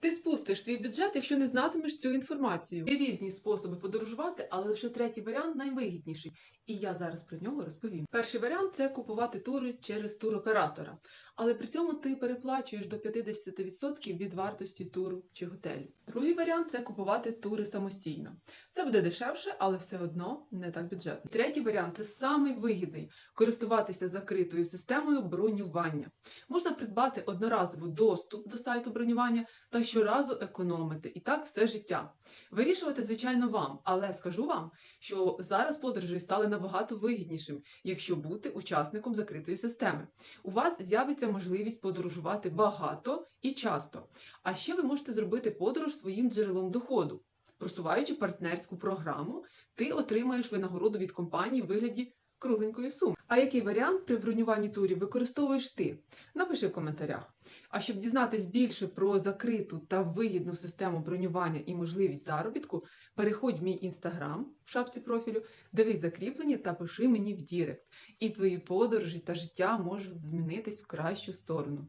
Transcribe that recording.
Ти спустиш свій бюджет, якщо не знатимеш цю інформацію. Є різні способи подорожувати, але лише третій варіант найвигідніший. І я зараз про нього розповім. Перший варіант це купувати тури через туроператора, але при цьому ти переплачуєш до 50% від вартості туру чи готелю. Другий варіант це купувати тури самостійно. Це буде дешевше, але все одно не так бюджетно. Третій варіант це самий вигідний користуватися закритою системою бронювання. Можна придбати одноразово доступ до сайту бронювання та щоразу економити і так все життя. Вирішувати, звичайно, вам, але скажу вам, що зараз подорожі стали набагато вигіднішим, якщо бути учасником закритої системи. У вас з'явиться можливість подорожувати багато і часто. А ще ви можете зробити подорож своїм джерелом доходу. Просуваючи партнерську програму, ти отримаєш винагороду від компанії в вигляді кругленької суми. А який варіант при бронюванні турів використовуєш ти? Напиши в коментарях. А щоб дізнатись більше про закриту та вигідну систему бронювання і можливість заробітку, переходь в мій інстаграм в шапці профілю, дивись закріплення та пиши мені в Дірект. І твої подорожі та життя можуть змінитись в кращу сторону.